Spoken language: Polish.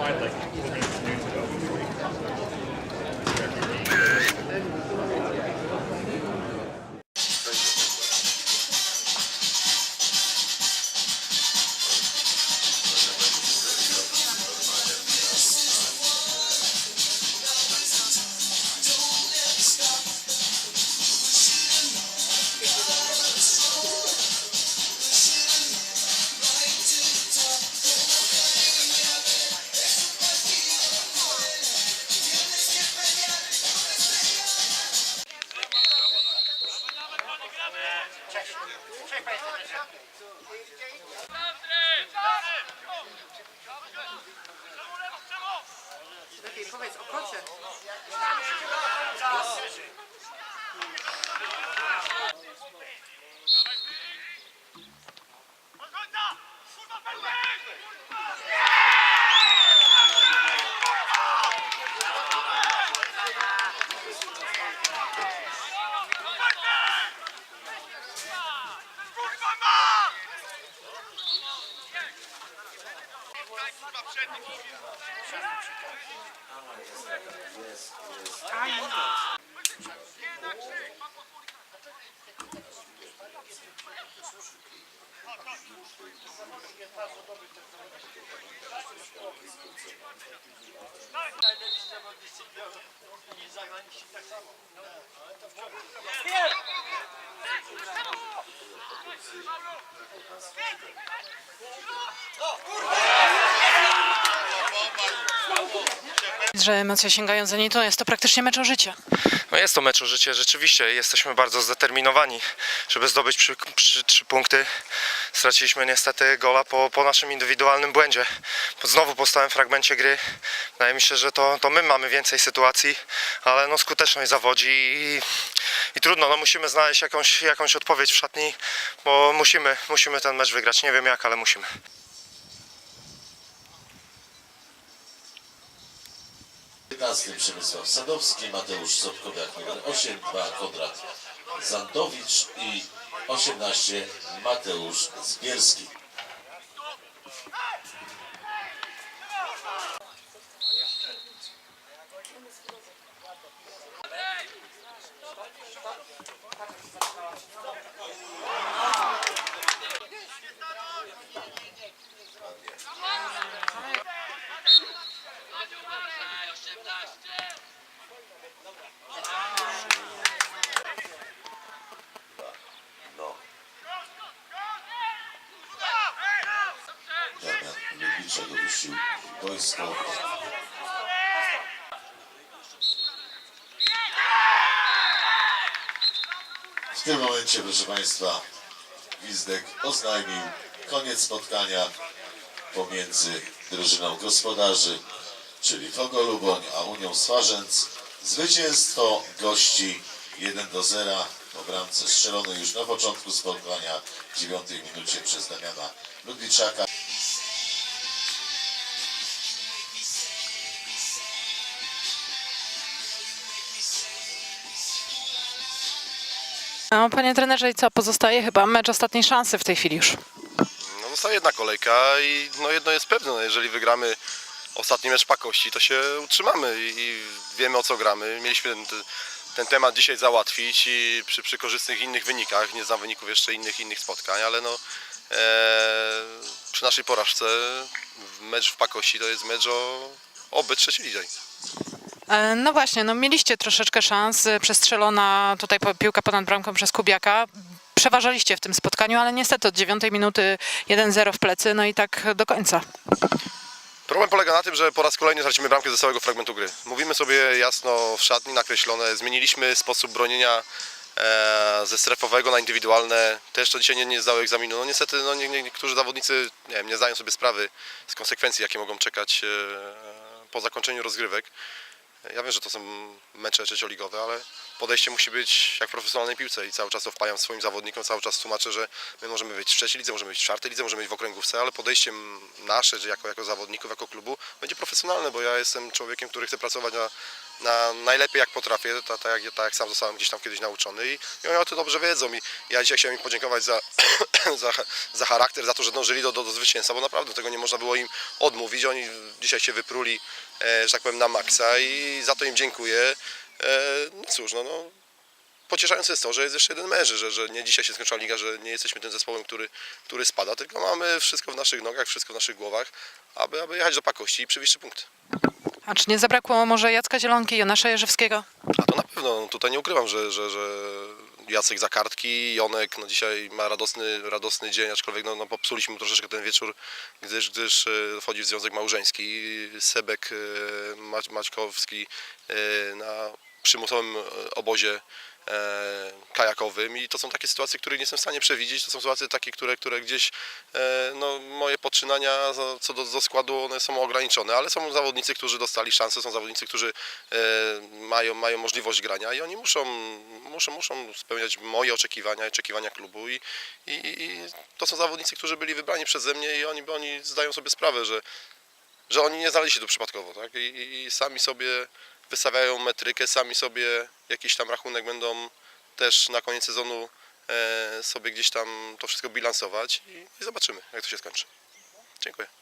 applied like 20 minutes ago. Lepiej powiedz o kocie. Jest, jest. Że emocje sięgają za niej, to jest to praktycznie mecz o życie. No jest to mecz o życie, rzeczywiście jesteśmy bardzo zdeterminowani, żeby zdobyć przy, przy, trzy punkty. Straciliśmy niestety gola po, po naszym indywidualnym błędzie. Znowu po stałym fragmencie gry. Wydaje mi się, że to, to my mamy więcej sytuacji, ale no skuteczność zawodzi i, i trudno, no musimy znaleźć jakąś, jakąś odpowiedź w szatni, bo musimy, musimy ten mecz wygrać. Nie wiem jak, ale musimy. Piętnasty Przemysław Sadowski, Mateusz Sobkowiak numer 8, 2 Konrad Zandowicz i 18 Mateusz Zbierski. No. Dopuścił wojsko. W tym momencie, proszę Państwa, Gwizdek oznajmił koniec spotkania pomiędzy drużyną gospodarzy, czyli Fogo Luboń, a Unią Swarzędz. Zwycięstwo gości 1 do 0 po bramce strzelonej już na początku spotkania w 9 minucie przez Damiana Ludwiczaka. No, panie trenerze, i co pozostaje? Chyba mecz ostatniej szansy w tej chwili już. No zostaje jedna kolejka i no jedno jest pewne, no jeżeli wygramy ostatni mecz pakości, to się utrzymamy i, i wiemy o co gramy. Mieliśmy ten, ten temat dzisiaj załatwić i przy, przy korzystnych innych wynikach, nie znam wyników jeszcze innych innych spotkań, ale no e, przy naszej porażce mecz w pakości to jest mecz o oby trzeci lidze. E, No właśnie, no mieliście troszeczkę szans, e, przestrzelona tutaj piłka ponad bramką przez Kubiaka. Przeważaliście w tym spotkaniu, ale niestety od dziewiątej minuty 1-0 w plecy, no i tak do końca. Problem polega na tym, że po raz kolejny tracimy bramkę ze całego fragmentu gry. Mówimy sobie jasno w szatni nakreślone, zmieniliśmy sposób bronienia e, ze strefowego na indywidualne. Też to dzisiaj nie, nie zdało egzaminu. No niestety no, nie, nie, niektórzy zawodnicy nie, wiem, nie zdają sobie sprawy z konsekwencji, jakie mogą czekać po zakończeniu rozgrywek. Ja wiem, że to są mecze trzecioligowe, ale podejście musi być jak w profesjonalnej piłce i cały czas to wpajam swoim zawodnikom, cały czas tłumaczę, że my możemy być w trzeciej lidze, możemy być w czwartej lidze, możemy być w okręgówce, ale podejściem nasze, że jako, jako zawodników, jako klubu będzie profesjonalne, bo ja jestem człowiekiem, który chce pracować na, na najlepiej jak potrafię, tak, tak, jak, tak jak sam zostałem gdzieś tam kiedyś nauczony i, i oni o tym dobrze wiedzą i ja dzisiaj chciałem im podziękować za, za, za charakter, za to, że dążyli do, do, do zwycięstwa, bo naprawdę tego nie można było im odmówić, oni dzisiaj się wypruli, e, że tak powiem, na maksa i za to im dziękuję. E, no cóż, no, no pocieszające jest to, że jest jeszcze jeden mecz, że, że nie dzisiaj się skończyła liga, że nie jesteśmy tym zespołem, który, który spada, tylko mamy wszystko w naszych nogach, wszystko w naszych głowach, aby, aby jechać do pakości i przywieźć punkty. A czy nie zabrakło może Jacka Zielonki, Jonasza Jerzewskiego? A to na pewno, tutaj nie ukrywam, że, że, że Jacek za kartki, Jonek no dzisiaj ma radosny, radosny dzień, aczkolwiek no, no popsuliśmy mu troszeczkę ten wieczór, gdyż, gdyż e, wchodzi w związek małżeński. Sebek e, Mać, Maćkowski na przymusowym e, obozie e, kajakowym i to są takie sytuacje, których nie jestem w stanie przewidzieć. To są sytuacje takie, które, które gdzieś e, no, moje poczynania co do, do składu one są ograniczone, ale są zawodnicy, którzy dostali szansę, są zawodnicy, którzy mają, mają możliwość grania i oni muszą, muszą, muszą spełniać moje oczekiwania, oczekiwania klubu i, i, i to są zawodnicy, którzy byli wybrani przeze mnie i oni, oni zdają sobie sprawę, że, że oni nie znaleźli się tu przypadkowo, tak? I, I sami sobie wystawiają metrykę, sami sobie jakiś tam rachunek będą też na koniec sezonu e, sobie gdzieś tam to wszystko bilansować i, i zobaczymy, jak to się skończy. Dziękuję.